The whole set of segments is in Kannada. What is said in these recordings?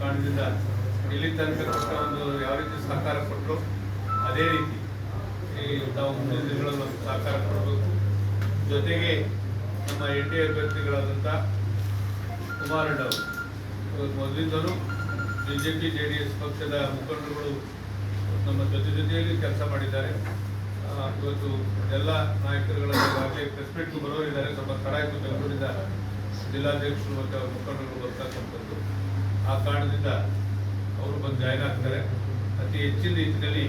ಕಾರಣದಿಂದ ಇಲ್ಲಿ ತನಕ ಒಂದು ಯಾವ ರೀತಿ ಸಹಕಾರ ಕೊಟ್ಟರು? ಅದೇ ರೀತಿ ಈ ತಾವು ಮುಂದಿನ ದಿನಗಳಲ್ಲಿ ಸಹಕಾರ ಕೊಡಬೇಕು. ಜೊತೆಗೆ ನಮ್ಮ ಎನ್ ಡಿ ಅಭ್ಯರ್ಥಿಗಳಾದಂಥ ಕುಮಾರಣ್ಣವರು. ಅವರು ಮೊದಲಿಂದಲೂ B J P J D S ಪಕ್ಷದ ಮುಖಂಡರುಗಳು ನಮ್ಮ ಜೊತೆ ಜೊತೆಯಲ್ಲಿ ಕೆಲಸ ಮಾಡಿದ್ದಾರೆ. ಇವತ್ತು ಎಲ್ಲ ನಾಯಕರುಗಳ ಈಗಾಗಲೇ ಪ್ರೆಸ್ ಬರೋರಿದ್ದಾರೆ ಸ್ವಲ್ಪ ಕಡಾಯಿ ಆಯಿತು ಬೆಂಗಳೂರಿಂದ ಜಿಲ್ಲಾಧ್ಯಕ್ಷರು ಮತ್ತು ಅವರ ಮುಖಂಡರು ಬರ್ತಕ್ಕಂಥದ್ದು ಆ ಕಾರಣದಿಂದ ಅವರು ಬಂದು ಜಾಯ್ನ್ ಆಗ್ತಾರೆ. ಅತಿ ಹೆಚ್ಚಿನ ರೀತಿಯಲ್ಲಿ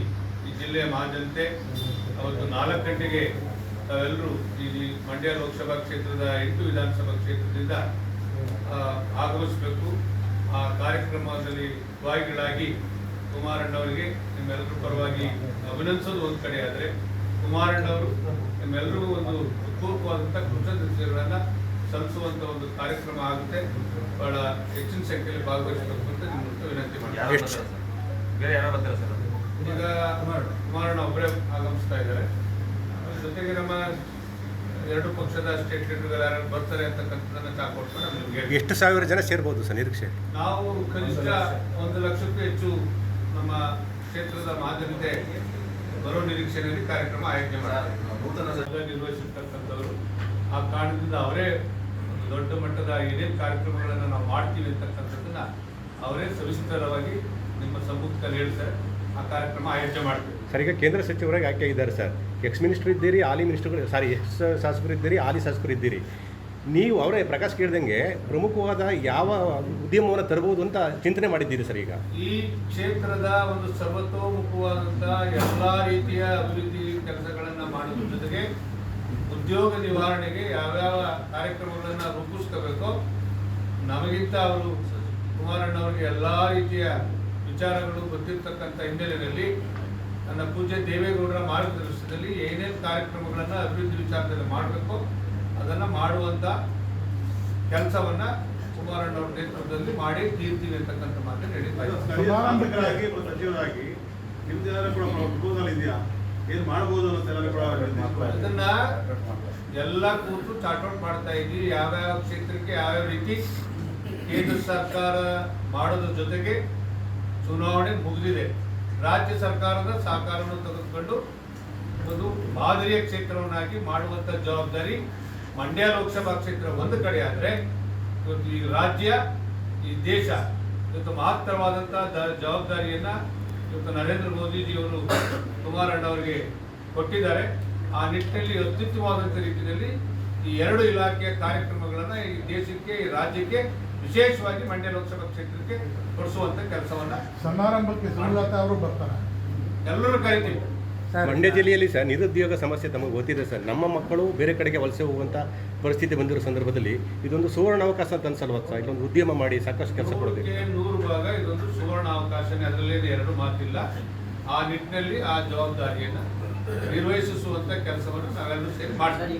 ಈ ಜಿಲ್ಲೆಯ ಮಹಾಜನತೆ ಅವತ್ತು ನಾಲ್ಕು ಗಂಟೆಗೆ ತಾವೆಲ್ಲರೂ ಈ ಮಂಡ್ಯ ಲೋಕಸಭಾ ಕ್ಷೇತ್ರದ ಎಂಟು ವಿಧಾನಸಭಾ ಕ್ಷೇತ್ರದಿಂದ ಆಗಮಿಸಬೇಕು. ಆ ಕಾರ್ಯಕ್ರಮದಲ್ಲಿ ಭಾಗಿಗಳಾಗಿ ಕುಮಾರಣ್ಣವರಿಗೆ ನಿಮ್ಮೆಲ್ಲರೂ ಪರವಾಗಿ ಅಭಿನಂದಿಸೋದು ಒಂದು ಕಡೆ ಆದರೆ ಕುಮಾರಣ್ಣವರು ನಿಮ್ಮೆಲ್ಲರಿಗೂ ಒಂದು ಪೂರ್ವಕವಾದಂಥ ಕೃತಜ್ಞತೆಗಳನ್ನು ಸಲ್ಲಿಸುವಂಥ ಒಂದು ಕಾರ್ಯಕ್ರಮ ಆಗುತ್ತೆ. ಬಹಳ ಹೆಚ್ಚಿನ ಸಂಖ್ಯೆಯಲ್ಲಿ ಭಾಗವಹಿಸಬೇಕು ಅಂತ ನಿಮ್ಮ ವಿನಂತಿ ಮಾಡಿ ಎಷ್ಟು ಬೇರೆ ಯಾರು ಬರ್ತೀರಾ ಸರ್? ಈಗ ಕುಮಾರಣ್ಣ. ಒಬ್ಬರೇ ಆಗಮಿಸ್ತಾ ಇದ್ದಾರೆ. ಜೊತೆಗೆ ನಮ್ಮ ಎರಡು ಪಕ್ಷದ ಸ್ಟೇಟ್ ಲೀಡರ್ಗಳು ಯಾರು ಬರ್ತಾರೆ ಅಂತಕ್ಕಂಥದ್ದನ್ನು ಚಾಕೊಟ್ಕೊಂಡು ನಿಮ್ಗೆ. ಎಷ್ಟು ಸಾವಿರ ಜನ ಸೇರ್ಬೋದು ಸರ್ ನಿರೀಕ್ಷೆ? ನಾವು ಕನಿಷ್ಠ ಒಂದು ಲಕ್ಷಕ್ಕೂ ಹೆಚ್ಚು ನಮ್ಮ ಕ್ಷೇತ್ರದ ಮಾಧ್ಯಮತೆ ಬರೋ ನಿರೀಕ್ಷೆಯಲ್ಲಿ ಕಾರ್ಯಕ್ರಮ ಆಯೋಜನೆ ಮಾಡ್ತಾರೆ ನಿರ್ವಹಿಸಿರ್ತಕ್ಕಂಥವ್ರು ಆ ಕಾರಣದಿಂದ ಅವರೇ ದೊಡ್ಡ ಮಟ್ಟದ ಏನೇನು ಕಾರ್ಯಕ್ರಮಗಳನ್ನು ನಾವು ಮಾಡ್ತೀವಿ ಅಂತಕ್ಕಂಥದ್ದನ್ನ ಅವರೇ ಸವಿಸ್ತರವಾಗಿ ನಿಮ್ಮ ಸಮ್ಮುಖದಲ್ಲಿ ಸರ್ ಆ ಕಾರ್ಯಕ್ರಮ ಆಯೋಜನೆ ಮಾಡ್ತೀವಿ. ಸರ್ ಈಗ ಕೇಂದ್ರ ಸಚಿವರಾಗಿ ಆಯ್ಕೆ ಇದ್ದಾರೆ ಸರ್. ಎಕ್ಸ್ ಮಿನಿಸ್ಟರ್ ಇದ್ದೀರಿ ಆಲಿ ಮಿನಿಸ್ಟರ್ಗಳು ಸಾರಿ ಎಕ್ಸ್ ಶಾಸಕರು ಇದ್ದೀರಿ ಆಲಿ ಶಾಸಕರು ಇದ್ದೀರಿ. ನೀವು ಅವರೇ ಪ್ರಕಾಶ್ ಕೇಳಿದಂಗೆ ಪ್ರಮುಖವಾದ ಯಾವ ಉದ್ಯಮವನ್ನು ತರಬಹುದು ಅಂತ ಚಿಂತನೆ ಮಾಡಿದ್ದೀರಿ ಸರ್ ಈಗ? ಈ ಕ್ಷೇತ್ರದ ಒಂದು ಸರ್ವತೋಮುಖವಾದಂತಹ ಎಲ್ಲ ರೀತಿಯ ಅಭಿವೃದ್ಧಿ ಕೆಲಸಗಳನ್ನು ಮಾಡುವ ಜೊತೆಗೆ ಉದ್ಯೋಗ ನಿವಾರಣೆಗೆ ಯಾವ್ಯಾವ ಕಾರ್ಯಕ್ರಮಗಳನ್ನು ರೂಪಿಸ್ಕೋಬೇಕೋ ನಮಗಿಂತ ಅವರು ಕುಮಾರಣ್ಣ ಅವರಿಗೆ ಎಲ್ಲ ರೀತಿಯ ವಿಚಾರಗಳು ಗೊತ್ತಿರ್ತಕ್ಕಂಥ ಹಿನ್ನೆಲೆಯಲ್ಲಿ ನನ್ನ ಪೂಜೆ ದೇವೇಗೌಡರ ಮಾರ್ಗದರ್ಶನದಲ್ಲಿ ಏನೇನು ಕಾರ್ಯಕ್ರಮಗಳನ್ನು ಅಭಿವೃದ್ಧಿ ವಿಚಾರದಲ್ಲಿ ಮಾಡಬೇಕು ಅದನ್ನು ಮಾಡುವಂಥ ಕೆಲಸವನ್ನು ಕುಮಾರಣ್ಣವ್ರ ನೇತೃತ್ವದಲ್ಲಿ ಮಾಡಿ ತೀರ್ತೀವಿ ಅಂತಕ್ಕಂಥ ಮಾತನ್ನು ಹೇಳಿದ್ದಾರೆ ಸಚಿವರಾಗಿ ಕೂಡ ಪ್ರಪೋಸಲ್ ಇದೆಯಾ? ಏನ್ ಕೂಡ ಅದನ್ನ ಎಲ್ಲ ಕೂತು ಚಾರ್ಟ್ಔಟ್ ಮಾಡ್ತಾ ಇದ್ದೀವಿ ಯಾವ್ಯಾವ ಕ್ಷೇತ್ರಕ್ಕೆ ಯಾವ್ಯಾವ ರೀತಿ ಕೇಂದ್ರ ಸರ್ಕಾರ ಮಾಡೋದ್ರ ಜೊತೆಗೆ ಚುನಾವಣೆ ಮುಗಿದಿದೆ. ರಾಜ್ಯ ಸರ್ಕಾರದ ಸಹಕಾರವನ್ನು ತೆಗೆದುಕೊಂಡು ಒಂದು ಮಾದರಿಯ ಕ್ಷೇತ್ರವನ್ನಾಗಿ ಮಾಡುವಂತ ಜವಾಬ್ದಾರಿ ಮಂಡ್ಯ ಲೋಕಸಭಾ ಕ್ಷೇತ್ರ ಒಂದು ಕಡೆ ಆದ್ರೆ ಈ ರಾಜ್ಯ, ಈ ದೇಶ ಇವತ್ತು ಮಹತ್ತರವಾದಂತಹ ಜವಾಬ್ದಾರಿಯನ್ನ ಇವತ್ತು ನರೇಂದ್ರ ಮೋದಿಜಿಯವರು ಕುಮಾರಣ್ಣವರಿಗೆ ಕೊಟ್ಟಿದ್ದಾರೆ. ಆ ನಿಟ್ಟಿನಲ್ಲಿ ಅತ್ಯುತ್ತಮವಾದಂಥ ರೀತಿಯಲ್ಲಿ ಈ ಎರಡು ಇಲಾಖೆಯ ಕಾರ್ಯಕ್ರಮಗಳನ್ನು ಈ ದೇಶಕ್ಕೆ ಈ ರಾಜ್ಯಕ್ಕೆ ವಿಶೇಷವಾಗಿ ಮಂಡ್ಯ ಲೋಕಸಭಾ ಕ್ಷೇತ್ರಕ್ಕೆ ಕೊಡಿಸುವಂಥ ಕೆಲಸವನ್ನು ಸಮಾರಂಭಕ್ಕೆ ಸುಮಲತಾ ಅವರು ಬರ್ತಾರೆ. ಎಲ್ಲರೂ ಕರಿತೀವಿ. ಮಂಡ್ಯ ಜಿಲ್ಲೆಯಲ್ಲಿ ಸರ್ ನಿರುದ್ಯೋಗ ಸಮಸ್ಯೆ ತಮಗೆ ಗೊತ್ತಿದೆ ಸರ್. ನಮ್ಮ ಮಕ್ಕಳು ಬೇರೆ ಕಡೆಗೆ ವಲಸೆ ಹೋಗುವಂಥ ಪರಿಸ್ಥಿತಿ ಬಂದಿರೋ ಸಂದರ್ಭದಲ್ಲಿ ಇದೊಂದು ಸುವರ್ಣ ಅವಕಾಶ ಅಂತ ಅನ್ಸಲ್ವಾ ಸರ್ ಇಲ್ಲೊಂದು ಉದ್ಯಮ ಮಾಡಿ ಸಾಕಷ್ಟು ಕೆಲಸ ಕೊಡಬೇಕು. ನೂರು ಭಾಗ ಇದೊಂದು ಸುವರ್ಣ ಅವಕಾಶನೇ ಅದರಲ್ಲೇನು ಎರಡು ಮಾತಿಲ್ಲ. ಆ ನಿಟ್ಟಿನಲ್ಲಿ ಆ ಜವಾಬ್ದಾರಿಯನ್ನ ನಿರ್ವಹಿಸುವಂತ ಕೆಲಸವನ್ನು ನಾವೆಲ್ಲರೂ ಸರ್, ಮಾಡ್ತೀವಿ.